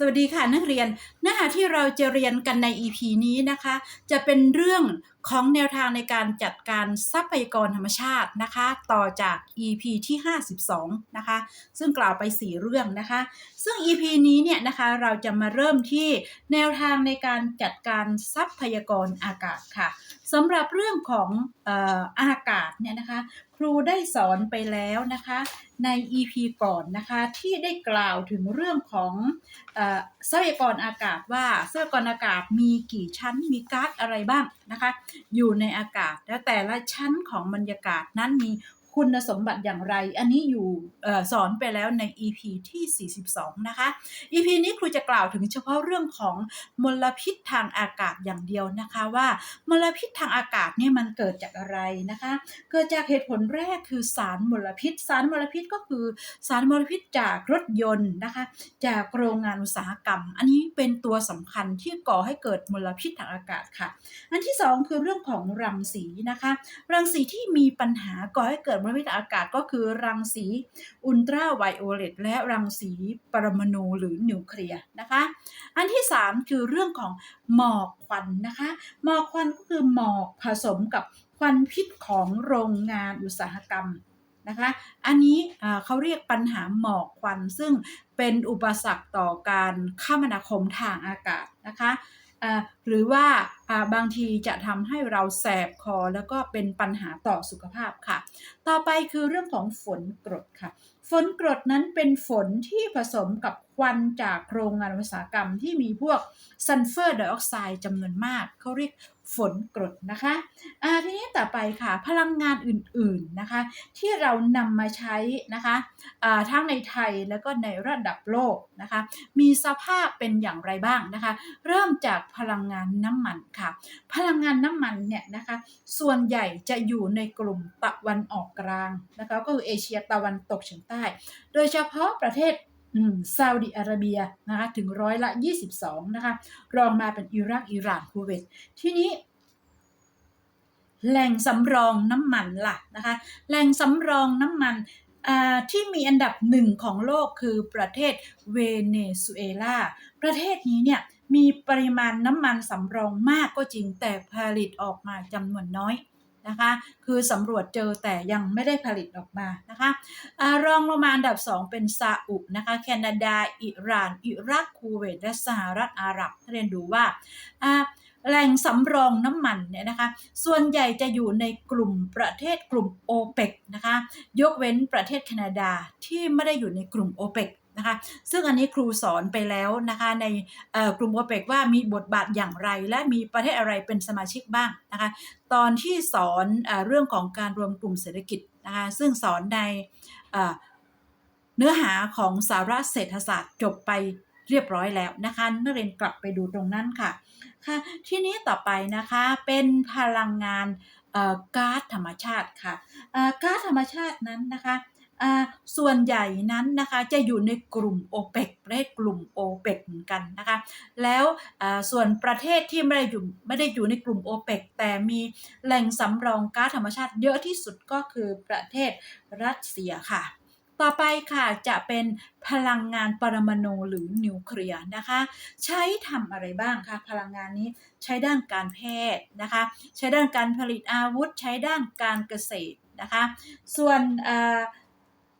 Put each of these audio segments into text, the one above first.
สวัสดีค่ะนักเรียนเนื้อหาที่เราจะเรียนกันใน EP นี้นะคะ จะเป็นเรื่องของแนวทางในการจัดการทรัพยากรธรรมชาตินะคะ ต่อจาก EP ที่ 52 นะคะ ซึ่งกล่าวไป 4 เรื่องนะคะ ซึ่ง EP นี้เนี่ยนะคะเราจะมาเริ่มที่แนวทางในการจัดการทรัพยากรอากาศค่ะ สำหรับเรื่องของอากาศเนี่ยนะคะครูได้สอนไปแล้วนะคะใน EP ก่อนนะคะที่ได้กล่าวถึงเรื่องของเออทรัพยากรอากาศว่าทรัพยากรอากาศมีกี่ชั้นมีก๊าซอะไรบ้างนะคะอยู่ในอากาศและแต่ละชั้นของบรรยากาศนั้นมี คุณสมบัติอย่างไร อันนี้อยู่อสอนไปแล้วใน EP ที่ 42 นะคะ EP นี้ครูจะกล่าวถึงเฉพาะเรื่องของมลพิษทางอากาศอย่างเดียวนะคะว่ามลพิษทางอากาศเนี่ยมันเกิดจากอะไรนะคะ เกิดจากเหตุผลแรกคือสารมลพิษ สารมลพิษก็คือสารมลพิษจากรถยนต์นะคะ จากโรงงานอุตสาหกรรม อันนี้เป็นตัวสำคัญที่ก่อให้เกิดมลพิษทางอากาศค่ะ อันที่สองคือเรื่องของรังสีนะคะ รังสีที่มีปัญหาก่อให้เกิดมลพิษทางอากาศก็คือรังสีอุลตราไวโอเลตและรังสีปรมาณูหรือนิวเคลียร์นะคะ อันที่สามคือเรื่องของหมอกควันนะคะหมอกควันก็คือหมอกผสมกับควันพิษของโรงงานอุตสาหกรรมนะคะ อันนี้เขาเรียกปัญหาหมอกควันซึ่งเป็นอุปสรรคต่อการคมนาคมทางอากาศนะคะ หรือว่าบางทีจะทำให้เราแสบคอแล้วก็เป็นปัญหาต่อสุขภาพค่ะ ต่อไปคือเรื่องของฝนกรดค่ะ ฝนกรดนั้นเป็นฝนที่ผสมกับ วันจากโรงงานอุตสาหกรรมที่มีพวกซัลเฟอร์ไดออกไซด์จำนวนมาก เขาเรียกฝนกรดนะคะอ่าทีนี้ต่อไปค่ะ พลังงานอื่นๆนะคะ ที่เรานำมาใช้นะคะอ่าทั้งในไทยแล้วก็ในระดับโลกนะคะ มีสภาพเป็นอย่างไรบ้างนะคะ เริ่มจากพลังงานน้ำมันค่ะ พลังงานน้ำมันเนี่ยนะคะ ส่วนใหญ่จะอยู่ในกลุ่มตะวันออกกลางนะคะ ก็คือเอเชียตะวันตกเฉียงใต้ โดยเฉพาะประเทศ ซาอุดิอาระเบียนะคะถึงร้อยละ 22 นะคะ รองมาเป็นอิรักอิหร่านคูเวตที่นี้แหล่งสำรองน้ำมันล่ะนะคะแหล่งสำรองน้ำมันที่มีอันดับหนึ่งของโลกคือประเทศเวเนซุเอลา ประเทศนี้เนี่ยมีปริมาณน้ำมันสำรองมากก็จริงแต่ผลิตออกมาจำนวนน้อย นะคะ คือสำรวจเจอแต่ยังไม่ได้ผลิตออกมานะคะอรองลงมาอันดับ 2 เป็นซาอุนะคะ แคนาดา อิหร่าน อิรัก คูเวต และสหรัฐอาหรับ เรียนดูว่าแหล่งสำรองน้ำมันเนี่ยนะคะ ส่วนใหญ่จะอยู่ในกลุ่มประเทศกลุ่มโอเปกนะคะ ยกเว้นประเทศแคนาดาที่ไม่ได้อยู่ในกลุ่มโอเปก นะคะ ซึ่งอันนี้ครูสอนไปแล้วนะคะในกลุ่มโอเปกว่ามีบทบาทอย่างไร และมีประเทศอะไรเป็นสมาชิกบ้างนะคะตอนที่สอนเอเรื่องของการรวมกลุ่มเศรษฐกิจนะคะซึ่งสอนในเเนื้อหาของสาระเศรษฐศาสตร์จบไปเรียบร้อยแล้วนะคะนักเรียนกลับไปดูตรงนั้นค่ะค่ะ ทีนี้ต่อไปนะคะเป็นพลังงานก๊าซธรรมชาติค่ะก๊าซธรรมชาตินั้นนะคะ ส่วนใหญ่นั้นนะคะจะอยู่ในกลุ่มโอเปกประเทศกลุ่มโอเปกเหมือนกันนะคะแล้วส่วนประเทศที่ไม่ได้อยู่ไม่ได้อยู่ในกลุ่มโอเปกแต่มีแหล่งสำรองก๊าซธรรมชาติเยอะที่สุดก็คือประเทศรัสเซียค่ะต่อไปค่ะจะเป็นพลังงานปรมาณูหรือนิวเคลียร์นะคะ ใช้ทำอะไรบ้างคะพลังงานนี้ใช้ด้านการแพทย์นะคะ ใช้ด้านการผลิตอาวุธ ใช้ด้านการเกษตรนะคะ ส่วนอ่อ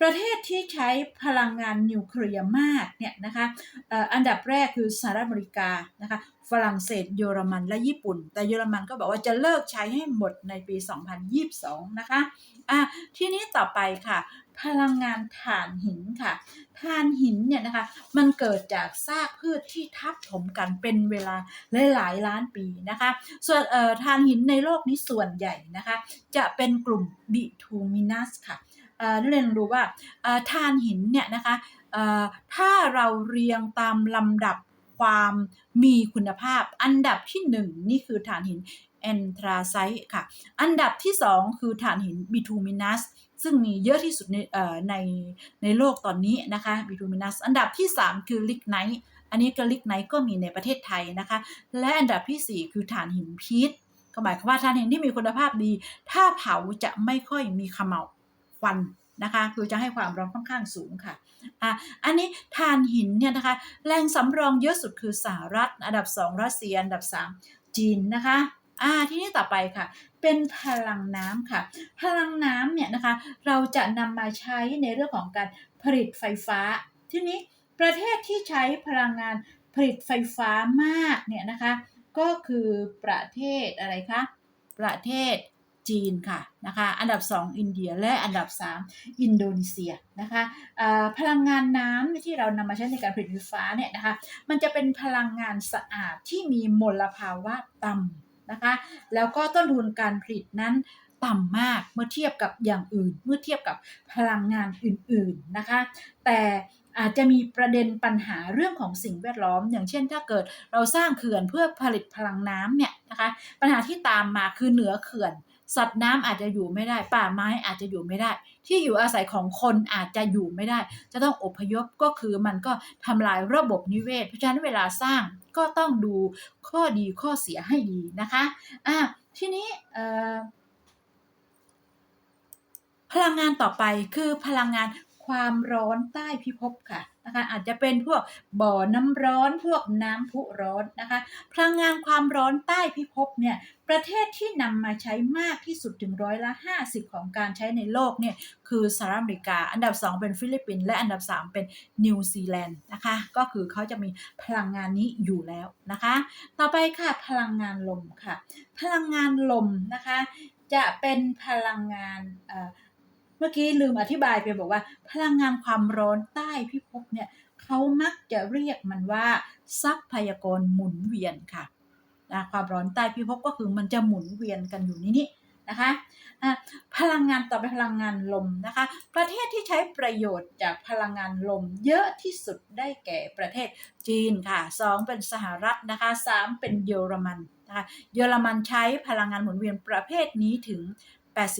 ประเทศที่ใช้พลังงานนิวเคลียร์มากเนี่ยนะคะอันดับแรกคือสหรัฐอเมริกานะคะฝรั่งเศสเยอรมันและญี่ปุ่น แต่เยอรมันก็บอกว่าจะเลิกใช้ให้หมดในปี 2022 นะคะอะทีนี้ต่อไปค่ะ พลังงานถ่านหินค่ะถ่านหินเนี่ยนะคะมันเกิดจากซากพืชที่ทับถมกันเป็นเวลาหลายล้านปีนะคะส่วนเอ่อถ่านหินในโลกนี้ส่วนใหญ่นะคะจะเป็นกลุ่มบิทูมินัสค่ะ นักเรียนรู้ว่าเอ่อถ่านหินเนี่ยนะคะถ้าเราเรียงตามลำดับความมีคุณภาพ อันดับที่หนึ่งนี่คือถ่านหินแอนทราไซต์ค่ะ อันดับที่สองคือถ่านหินบิทูมินัสซึ่งมีเยอะที่สุดในในในโลกตอนนี้นะคะบิทูมินัสอันดับที่ 3 คือลิกไนท์อันนี้ก็ลิกไนท์ก็มีในประเทศไทยนะคะ และอันดับทีสี่4 คือถ่านหินพีชก็หมายความว่าถ่านหินที่มีคุณภาพดี ถ้าเผาจะไม่ค่อยมีขม่าว ควันนะคะคือจะให้ความร้อนค่อนข้างสูงค่ะอะ อันนี้ถ่านหินเนี่ยนะคะแหล่งสำรองเยอะสุดคือสหรัฐ อันดับ 2 รัสเซีย อันดับ 3 จีนนะคะอ่าที่นี้ต่อไปค่ะ เป็นพลังน้ำค่ะ พลังน้ำเนี่ยนะคะเราจะนำมาใช้ในเรื่องของการผลิตไฟฟ้า ที่นี้ประเทศที่ใช้พลังงานผลิตไฟฟ้ามากเนี่ยนะคะก็คือประเทศอะไรคะประเทศ จีนค่ะนะคะอันดับ 2 อินเดียและอันดับ 3 อินโดนีเซียนะคะพลังงานน้ำที่เรานำมาใช้ในการผลิตไฟฟ้าเนี่ยนะคะมันจะเป็นพลังงานสะอาดที่มีมลภาวะต่ำนะคะแล้วก็ต้นทุนการผลิตนั้นต่ำมากเมื่อเทียบกับอย่างอื่น เมื่อเทียบกับพลังงานอื่นๆนะคะ แต่อาจจะมีประเด็นปัญหาเรื่องของสิ่งแวดล้อม อย่างเช่นถ้าเกิดเราสร้างเขื่อนเพื่อผลิตพลังน้ำเนี่ยนะคะปัญหาที่ตามมาคือเหนือเขื่อน สัตว์น้ำอาจจะอยู่ไม่ได้ ป่าไม้อาจจะอยู่ไม่ได้ ที่อยู่อาศัยของคนอาจจะอยู่ไม่ได้ จะต้องอพยพก็คือมันก็ทำลายระบบนิเวศ เพราะฉะนั้นเวลาสร้างก็ต้องดูข้อดีข้อเสียให้ดีนะคะอะทีนี้พลังงานต่อไปคือพลังงานความร้อนใต้พิภพค่ะ นะคะอาจจะเป็นพวกบ่อน้ำร้อนพวกน้ำพุร้อนนะคะพลังงานความร้อนใต้พิภพเนี่ยประเทศที่นำมาใช้มากที่สุดถึงร้อยละ 50 ของการใช้ในโลกเนี่ยคือสหรัฐอเมริกา อันดับ 2 เป็นฟิลิปปินส์และอันดับ 3 เป็นนิวซีแลนด์นะคะก็คือเขาจะมีพลังงานนี้อยู่แล้วนะคะ ต่อไปค่ะพลังงานลมค่ะ พลังงานลมนะคะจะเป็นพลังงานเอ่อ เมื่อกี้ลืมอธิบายไปบอกว่า พลังงานความร้อนใต้พิภพเนี่ยเขามักจะเรียกมันว่า ทรัพยากรหมุนเวียนค่ะนะความร้อนใต้พิภพก็คือมันจะหมุนเวียนกันอยู่นี่นี่นะคะอะพลังงานต่อไปพลังงานลมนะคะ ประเทศที่ใช้ประโยชน์จากพลังงานลมเยอะที่สุดได้แก่ประเทศจีนค่ะสองเป็นสหรัฐนะคะสามเป็นเยอรมันนะคะเยอรมันใช้พลังงานหมุนเวียนประเภทนี้ถึง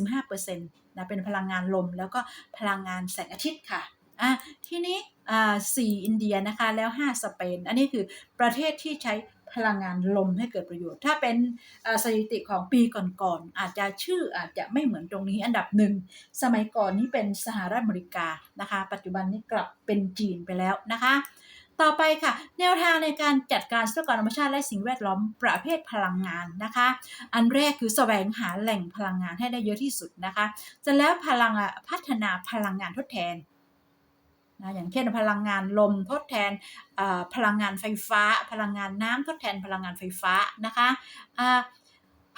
85% นะเป็นพลังงานลม แล้วก็พลังงานแสงอาทิตย์ค่ะอะทีนี้อ่าสี่อินเดียนะคะ แล้ว5สเปน อันนี้คือประเทศที่ใช้พลังงานลมให้เกิดประโยชน์ ถ้าเป็นสถิติของปีก่อนๆ อาจจะชื่ออาจจะไม่เหมือนตรงนี้อันดับหนึ่ง สมัยก่อนนี้เป็นสหรัฐอเมริกานะคะ ปัจจุบันนี้กลับเป็นจีนไปแล้วนะคะ ต่อไปค่ะ แนวทางในการจัดการทรัพยากรธรรมชาติและสิ่งแวดล้อมประเภทพลังงานนะคะ อันแรกคือแสวงหาแหล่งพลังงานให้ได้เยอะที่สุดนะคะจะแล้วพลังพัฒนาพลังงานทดแทนนะอย่างเช่นพลังงานลมทดแทนพลังงานไฟฟ้า พลังงานน้ำทดแทนพลังงานไฟฟ้านะคะ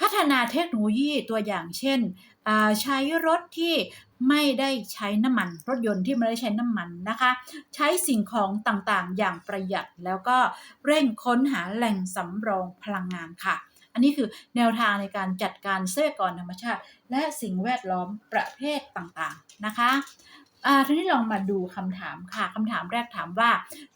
พัฒนาเทคโนโลยีตัวอย่างเช่นใช้รถที่ ไม่ได้ใช้น้ำมันรถยนต์ที่ไม่ได้ใช้น้ำมันนะคะ ใช้สิ่งของต่างๆ อย่างประหยัดแล้วก็เร่งค้นหาแหล่งสำรองพลังงานค่ะ อันนี้คือแนวทางในการจัดการทรัพยากรธรรมชาติ และสิ่งแวดล้อมประเภทต่างๆนะคะ อ่าทีนี้ลองมาดูคำถามค่ะคำถามแรกถามว่า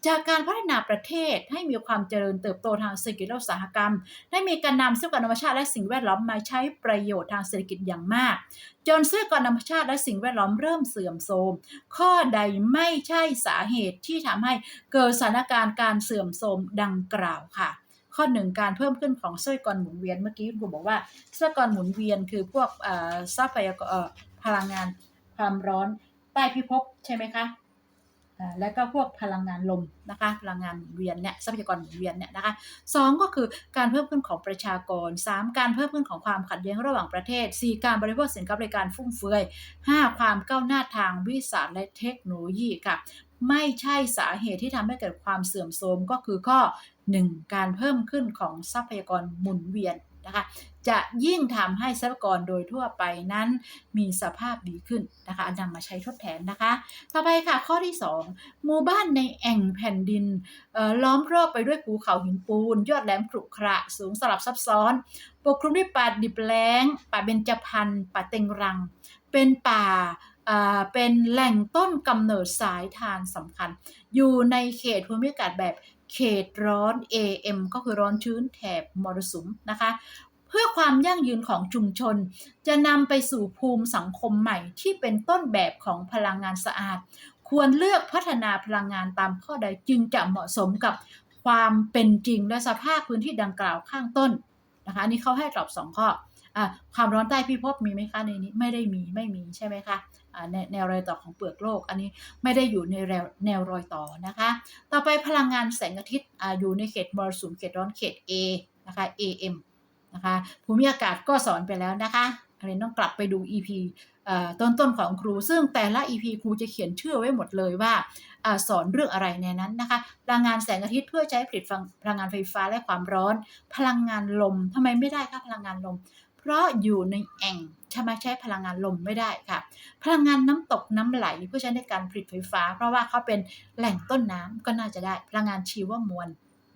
จากการพัฒนาประเทศให้มีความเจริญเติบโตทางเศรษฐกิจและอุตสาหกรรม ได้มีการนำทรัพยากรธรรมชาติและสิ่งแวดล้อมมาใช้ประโยชน์ทางเศรษฐกิจอย่างมาก จนทรัพยากรธรรมชาติและสิ่งแวดล้อมเริ่มเสื่อมโทรมข้อใดไม่ใช่สาเหตุที่ทำให้เกิดสถานการณ์การเสื่อมโทรมดังกล่าวค่ะข้อหนึ่งการเพิ่มขึ้นของทรัพยากรหมุนเวียนเมื่อกี้คุณบอกว่าทรัพยากรหมุนเวียนคือพวกทรัพยากรพลังงานความร้อน ใต้พิภพใช่ไหมคะอ่าแล้วก็พวกพลังงานลมนะคะพลังงานเวียนเนี่ยทรัพยากรเวียนเนี่ยนะคะสองก็คือการเพิ่มขึ้นของประชากรสามการเพิ่มขึ้นของความขัดแย้งระหว่างประเทศสี่การบริโภคสินค้าบริการฟุ่มเฟือยห้าความก้าวหน้าทางวิทยาศาสตร์และเทคโนโลยีค่ะไม่ใช่สาเหตุที่ทำให้เกิดความเสื่อมโทรมก็คือข้อ 1. การเพิ่มขึ้นของทรัพยากรหมุนเวียน นะคะจะยิ่งทำให้ทรัพยากรโดยทั่วไปนั้นมีสภาพดีขึ้นนะคะนำมาใช้ทดแทนนะคะ ต่อไปค่ะข้อที่ 2 หมู่บ้านในแอ่งแผ่นดินล้อมรอบไปด้วยภูเขาหินปูน ยอดแหลมขรุขระสูงสลับซับซ้อน ปกคลุมด้วยป่าดิบแล้ง ป่าเบญจพรรณป่าเต็งรัง เป็นป่าอ่าเป็นแหล่งต้นกำเนิดสายทานสำคัญ อยู่ในเขตภูมิอากาศแบบ เขตร้อน AM ก็คือร้อนชื้นแถบมรสุมนะคะ เพื่อความยั่งยืนของชุมชน จะนำไปสู่ภูมิสังคมใหม่ที่เป็นต้นแบบของพลังงานสะอาด ควรเลือกพัฒนาพลังงานตามข้อใดจึงจะเหมาะสมกับความเป็นจริงและสภาพพื้นที่ดังกล่าวข้างต้นนะคะอันนี้เขาให้ตอบสองข้ออความร้อนใต้พิภพมีไหมคะในนี้ไม่ได้มีไม่มีใช่ไหมคะ แนวแนวรอยต่อของเปลือกโลก อันนี้ไม่ได้อยู่ในแนวแนวรอยต่อนะคะ ต่อไปพลังงานแสงอาทิตย์อยู่ในเขตมรสุมเขตร้อนเขต A นะคะ AM นะคะภูมิอากาศก็สอนไปแล้วนะคะอันต้องกลับไปดู EP เอ่อต้นๆของครู ซึ่งแต่ละ EP ครูจะเขียนชื่อไว้หมดเลยว่าอสอนเรื่องอะไรในนั้นนะคะพลังงานแสงอาทิตย์เพื่อใช้ผลิตพลังงานไฟฟ้าและความร้อน พลังงานลมทำไมไม่ได้คะพลังงานลม เพราะอยู่ในแอ่งทำไมใช้พลังงานลมไม่ได้ค่ะ พลังงานน้ำตกน้ำไหลเพื่อใช้ในการผลิตไฟฟ้า เพราะว่าเขาเป็นแหล่งต้นน้ำก็น่าจะได้พลังงานชีวมวล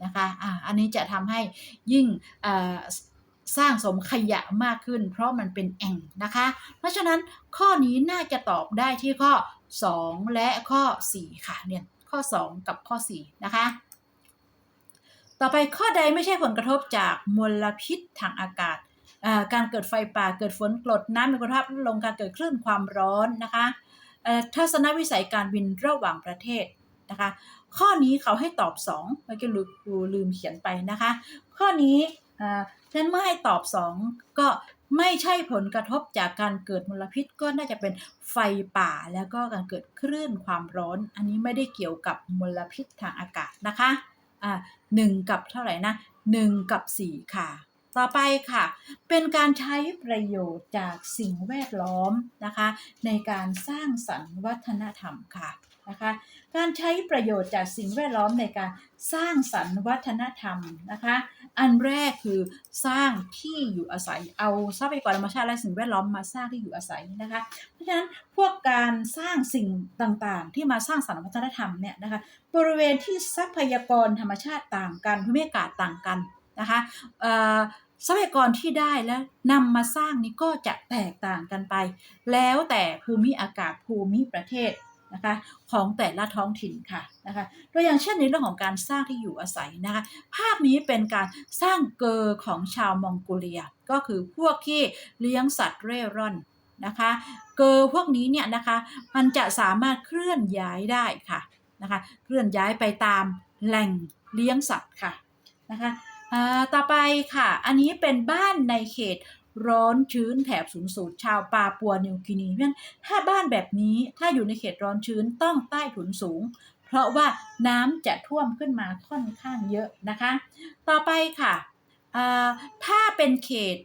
นะคะอ่าอันนี้จะทำให้ยิ่งสร้างสมขยะมากขึ้น เพราะมันเป็นแอ่งนะคะ เพราะฉะนั้นข้อนี้น่าจะตอบได้ที่ข้อ 2 และข้อ 4 ค่ะเนี่ยข้อ 2 กับข้อ 4 นะคะ ต่อไปข้อใดไม่ใช่ผลกระทบจากมลพิษทางอากาศ การเกิดไฟป่าเกิดฝนกรดน้ำมีคุณภาพลดลงการเกิดคลื่นความร้อนนะคะทัศนวิสัยการบินระหว่างประเทศนะคะข้อนี้เขาให้ตอบ2เมื่อกี้ลืมลืมเขียนไปนะคะ ข้อนี้ฉะนั้นเมื่อให้ตอบ 2 ก็ไม่ใช่ผลกระทบจากการเกิดมลพิษก็น่าจะเป็นไฟป่าแล้วก็การเกิดคลื่นความร้อน อันนี้ไม่ได้เกี่ยวกับมลพิษทางอากาศนะคะอ่าหนึ่งกับเท่าไหร่นะหนึ่งกับสี่ค่ะ ต่อไปค่ะ เป็นการใช้ประโยชน์จากสิ่งแวดล้อมนะคะ ในการสร้างสรรค์วัฒนธรรมค่ะนะคะการใช้ประโยชน์จากสิ่งแวดล้อมในการสร้างสรรค์วัฒนธรรมนะคะ อันแรกคือสร้างที่อยู่อาศัยเอาทรัพยากรธรรมชาติและสิ่งแวดล้อมมาสร้างที่อยู่อาศัยนะคะ เพราะฉะนั้นพวกการสร้างสิ่งต่างๆ ที่มาสร้างสรรค์วัฒนธรรมเนี่ยนะคะบริเวณที่ทรัพยากรธรรมชาติต่างกันภูมิอากาศต่างกัน นะคะทรัพยากรที่ได้แล้วนำมาสร้างนี้ก็จะแตกต่างกันไป แล้วแต่ภูมิอากาศภูมิประเทศนะคะของแต่ละท้องถิ่นค่ะนะคะตัวอย่างเช่นในเรื่องของการสร้างที่อยู่อาศัยนะคะภาพนี้เป็นการสร้างเกอร์ของชาวมองโกเลีย ก็คือพวกที่เลี้ยงสัตว์เร่ร่อนนะคะเกอร์พวกนี้เนี่ยนะคะมันจะสามารถเคลื่อนย้ายได้ค่ะนะคะเคลื่อนย้ายไปตามแหล่งเลี้ยงสัตว์ค่ะนะคะ ต่อไปค่ะ อันนี้เป็นบ้านในเขตร้อนชื้นแถบสูงสูดชาวปาปัวนิวกินีเพราะฉะนั้นถ้าบ้านแบบนี้ถ้าอยู่ในเขตร้อนชื้นต้องใต้ถุนสูง เพราะว่าน้ำจะท่วมขึ้นมาค่อนข้างเยอะนะคะ ต่อไปค่ะถ้าเป็นเขต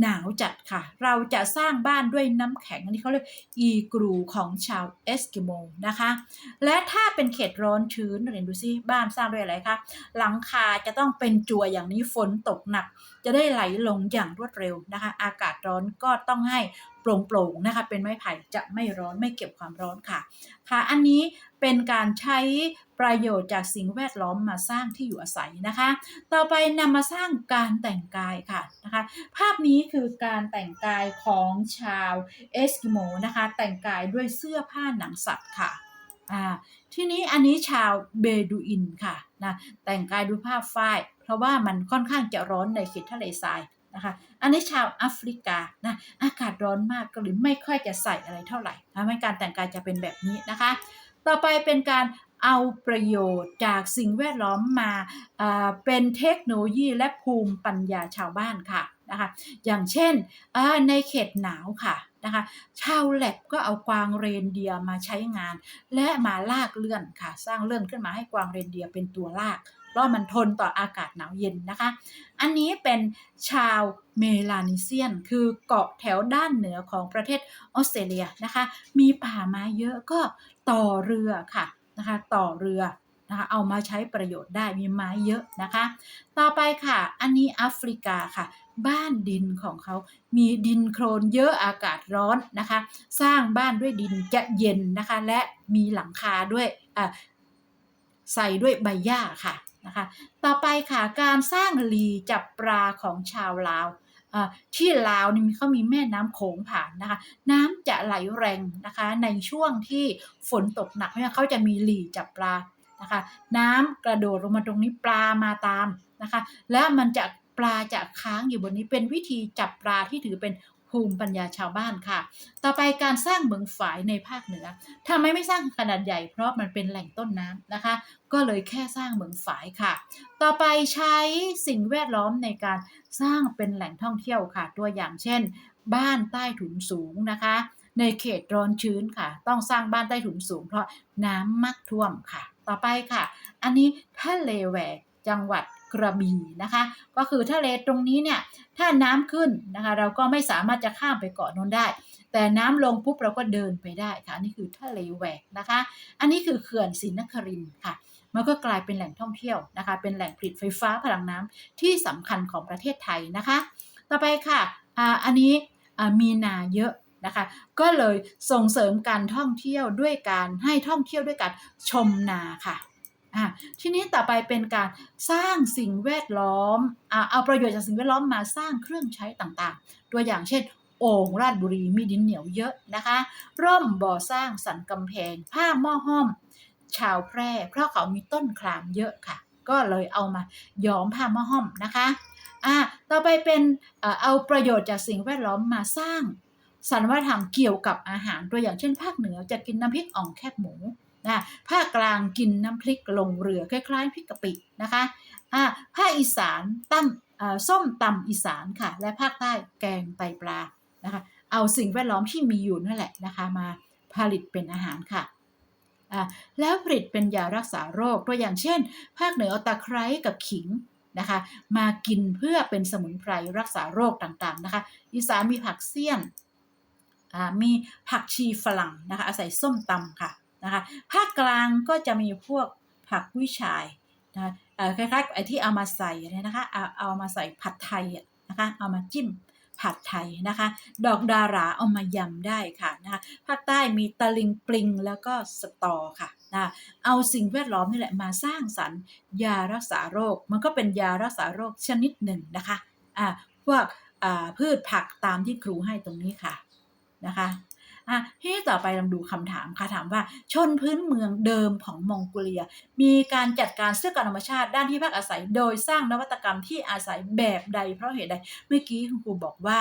หนาวจัดค่ะ เราจะสร้างบ้านด้วยน้ำแข็งนี่เขาเรียกอีกรูของชาวเอสกิโมนะคะ และถ้าเป็นเขตร้อนชื้นเรียนดูซิบ้านสร้างด้วยอะไรคะหลังคาจะต้องเป็นจัวอย่างนี้ฝนตกหนัก จะได้ไหลลงอย่างรวดเร็วนะคะ อากาศร้อนก็ต้องให้ โปร่งๆนะคะเป็นไม้ไผ่จะไม่ร้อนไม่เก็บความร้อนค่ะ ค่ะ อันนี้เป็นการใช้ประโยชน์จากสิ่งแวดล้อมมาสร้างที่อยู่อาศัยนะคะ ต่อไปนำมาสร้างการแต่งกายค่ะนะคะ ภาพนี้คือการแต่งกายของชาวเอสกิโมนะคะ แต่งกายด้วยเสื้อผ้าหนังสัตว์ค่ะอ่าทีนี้อันนี้ชาวเบดูอินค่ะนะแต่งกายด้วยผ้าฝ้าย เพราะว่ามันค่อนข้างจะร้อนในเขตทะเลทราย นะคะ อันนี้ชาวแอฟริกานะอากาศร้อนมากก็เลยไม่ค่อยจะใส่อะไรเท่าไหร่ทำให้การแต่งกายจะเป็นแบบนี้นะคะ ต่อไปเป็นการเอาประโยชน์จากสิ่งแวดล้อมมาเป็นเทคโนโลยีและภูมิปัญญาชาวบ้านค่ะนะคะอย่างเช่นในเขตหนาวค่ะนะคะชาวแลบก็เอากวางเรนเดียมาใช้งาน และมาลากเลื่อนค่ะ สร้างเลื่อนขึ้นมาให้กวางเรนเดียเป็นตัวลาก ราะมันทนต่ออากาศหนาวเย็นนะคะ อันนี้เป็นชาวเมลานิเซียน คือเกาะแถวด้านเหนือของประเทศออสเตรเลียนะคะ มีป่าไม้เยอะก็ต่อเรือค่ะนะคะต่อเรือนะคะเอามาใช้ประโยชน์ได้มีไม้เยอะนะคะ ต่อไปค่ะ อันนี้แอฟริกาค่ะ บ้านดินของเขา มีดินโครนเยอะอากาศร้อนนะคะ สร้างบ้านด้วยดินจะเย็นนะคะ และมีหลังคาด้วยใส่ด้วยใบหญ้าค่ะ นะคะ ต่อไปค่ะการสร้างลีจับปลาของชาวลาวที่ลาวนี่เขามีแม่น้ำโขงผ่านนะคะ น้ำจะไหลแรงนะคะ ในช่วงที่ฝนตกหนักเพราะเขาจะมีหลีจับปลานะคะ น้ำกระโดดลงมาตรงนี้ปลามาตามนะคะ แล้วมันจะปลาจะค้างอยู่บนนี้เป็นวิธีจับปลาที่ถือเป็น ภูมิปัญญาชาวบ้านค่ะ ต่อไปการสร้างเหมืองฝายในภาคเหนือทำไมไม่สร้างขนาดใหญ่เพราะมันเป็นแหล่งต้นน้ำนะคะ ก็เลยแค่สร้างเหมืองฝายค่ะ ต่อไปใช้สิ่งแวดล้อมในการสร้างเป็นแหล่งท่องเที่ยวค่ะ ตัวอย่างเช่น บ้านใต้ถุนสูงนะคะ ในเขตร้อนชื้นค่ะ ต้องสร้างบ้านใต้ถุนสูง เพราะน้ำมักท่วมค่ะ ต่อไปค่ะ อันนี้ทะเลแหวกจังหวัด กระบี่นะคะ ก็คือทะเลตรงนี้เนี่ยถ้าน้ำขึ้นนะคะ เราก็ไม่สามารถจะข้ามไปเกาะนนได้ แต่น้ำลงปุ๊บเราก็เดินไปได้ค่ะนนี้คือทะเลแหวกนะคะ อันนี้คือเขื่อนศรีนครินค่ะมันก็กลายเป็นแหล่งท่องเที่ยวนะคะ เป็นแหล่งผลิตไฟฟ้าพลังน้ำที่สำคัญของประเทศไทยนะคะ ต่อไปค่ะอ่าอันนี้อ่ามีนาเยอะนะคะ ก็เลยส่งเสริมการท่องเที่ยวด้วยการให้ท่องเที่ยวด้วยการชมนาค่ะ อ่าทีนี้ต่อไปเป็นการสร้างสิ่งแวดล้อมอ่าเอาประโยชน์จากสิ่งแวดล้อมมาสร้างเครื่องใช้ต่างๆ ตัวอย่างเช่นโอ่งราชบุรีมีดินเหนียวเยอะนะคะ ร่มบ่อสร้างสันกำแพง ผ้าหม้อห้อม ชาวแพร่ เพราะเขามีต้นคลามเยอะค่ะ ก็เลยเอามาย้อมผ้าหม้อห้อมนะคะอ่าต่อไปเป็นเอ่อเอาประโยชน์จากสิ่งแวดล้อมมาสร้างสรรวัฒนธรรมเกี่ยวกับอาหารตัวอย่างเช่นภาคเหนือจะกินน้ำพริกอ่องแคบหมู นะภาคกลางกินน้ำพริกลงเรือคล้ายๆพริกกะปินะคะอ่าภาคอีสานตั้มส้มตำอีสานค่ะ และภาคใต้แกงไตปลานะคะเอาสิ่งแวดล้อมที่มีอยู่นั่นแหละนะคะมาผลิตเป็นอาหารค่ะแล้วผลิตเป็นยารักษาโรคตัวอย่างเช่น ภาคเหนือเอาตะไคร้กับขิงนะคะมากินเพื่อเป็นสมุนไพรรักษาโรคต่างๆนะคะอีสานมีผักเสี้ยนมีผักชีฝรั่งนะคะอาศัยส้มตำค่ะ นะคะภาคกลางก็จะมีพวกผักกุ้ยช่ายนะคล้ายๆไอ้ที่เอามาใส่เนี่ยนะคะเอาเอามาใส่ผัดไทยนะคะเอามาจิ้มผัดไทยนะคะ ดอกดาราเอามายำได้ค่ะนะคะภาคใต้มีตะลิงปลิงแล้วก็สตอค่ะนะเอาสิ่งแวดล้อมนี่แหละมาสร้างสรรค์ยารักษาโรค มันก็เป็นยารักษาโรคชนิดหนึ่งนะคะอ่าพวกอ่าพืชผักตามที่ครูให้ตรงนี้ค่ะนะคะ อะทีนี้ต่อไปลองดูคำถามค่ะถามว่าชนพื้นเมืองเดิมของมองโกเลีย มีการจัดการเสื้อกันธรรมชาติด้านที่พักอาศัย โดยสร้างนวัตกรรมที่อาศัยแบบใดเพราะเหตุใดเมื่อกี้คุณครูบอกว่า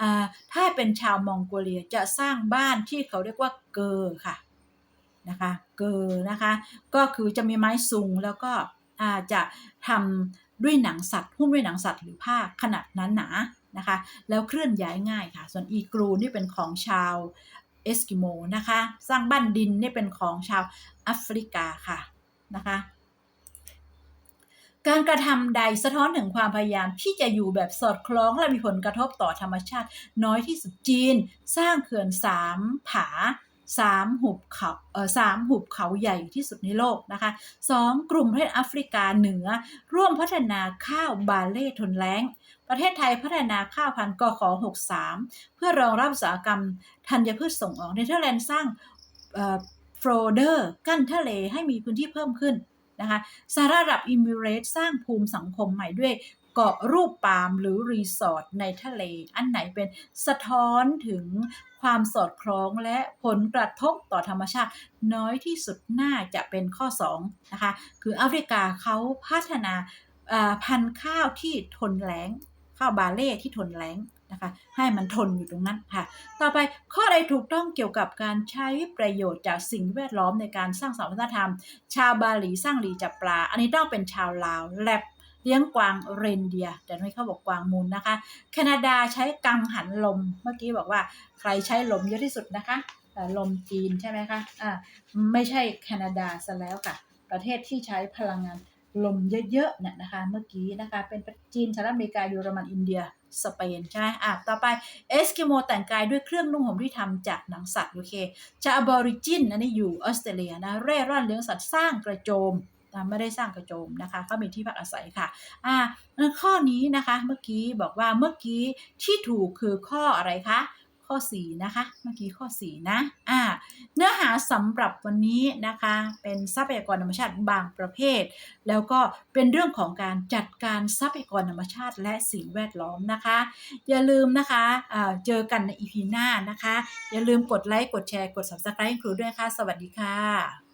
อ่าถ้าเป็นชาวมองโกเลียจะสร้างบ้านที่เขาเรียกว่าเกอร์ค่ะนะคะเกอร์นะคะก็คือจะมีไม้สูงแล้วก็อาจะทำด้วยหนังสัตว์หุ้มด้วยหนังสัตว์หรือผ้าขนาดนั้นหนานะคะ แล้วเคลื่อนย้ายง่ายค่ะ ส่วนอีกรูนี่เป็นของชาว เอสกิโมนะคะ สร้างบ้านดินนี่เป็นของชาวแอฟริกาค่ะนะคะการกระทำใดสะท้อนถึงความพยายามที่จะอยู่แบบสอดคล้องและมีผลกระทบต่อธรรมชาติน้อยที่สุดจีน สร้างเขื่อนสามผาสามหุบเขาเอ่อสามหุบเขาใหญ่ที่สุดในโลกนะคะสองกลุ่มประเทศแอฟริกาเหนือ ร่วมพัฒนาข้าวบาเล่ทนแล้ง ประเทศไทยพัฒนาข้าวพันธุ์กข63 เพื่อรองรับอุตสาหกรรมธัญพืชส่งออกเนเธอร์แลนด์สร้างโฟลเดอร์กั้นทะเลให้มีพื้นที่เพิ่มขึ้นนะคะสหรัฐอาหรับอิมิเรตส์สร้างภูมิสังคมใหม่ด้วยเกาะรูปปาล์มหรือรีสอร์ทในทะเล อันไหนเป็นสะท้อนถึงความสอดคล้องและผลกระทบต่อธรรมชาติน้อยที่สุดน่าจะเป็นข้อ2นะคะคือแอฟริกาเขาพัฒนาอ่าพันธุ์ข้าวที่ทนแล้ง ข้าวบาเล่ที่ทนแล้งนะคะให้มันทนอยู่ตรงนั้นค่ะ ต่อไปข้อใดถูกต้องเกี่ยวกับการใช้ประโยชน์จากสิ่งแวดล้อมในการสร้างสรรค์วัฒนธรรม ชาวบาหลีสร้างหลีจับปลา อันนี้ต้องเป็นชาวลาวแลบเลี้ยงกวางเรนเดียแต่ไม่เขาบอกกวางมูลนะคะ แคนาดาใช้กังหันลม เมื่อกี้บอกว่าใครใช้ลมเยอะที่สุดนะคะลมจีนใช่ไหมคะอ่าไม่ใช่แคนาดาซะแล้วค่ะ ประเทศที่ใช้พลังงาน ลมเยอะๆเนี่ยนะคะเมื่อกี้นะคะเป็นจีนสหรัฐอเมริกาเยอรมันอินเดียสเปนใช่ไหมอะต่อไปเอสกิโมแต่งกายด้วยเครื่องนุ่งห่มที่ทำจากหนังสัตว์โอเคชาวอบอริจินอันนี้อยู่ออสเตรเลียนะเร่ร่อนเลี้ยงสัตว์สร้างกระโจมนะไม่ได้สร้างกระโจมนะคะเขามีที่พักอาศัยค่ะอ่าข้อนี้นะคะเมื่อกี้บอกว่าเมื่อกี้ที่ถูกคือข้ออะไรคะ ข้อ 4 นะคะ เมื่อกี้ข้อ 4 นะอ่าเนื้อหาสำหรับวันนี้นะคะ เป็นทรัพยากรธรรมชาติบางประเภท แล้วก็เป็นเรื่องของการจัดการทรัพยากรธรรมชาติ และสิ่งแวดล้อมนะคะ อย่าลืมนะคะะเจอกันในอีพีหน้านะคะ อย่าลืมกดไลค์ กดแชร์ กด subscribe ครูด้วยค่ะ สวัสดีค่ะ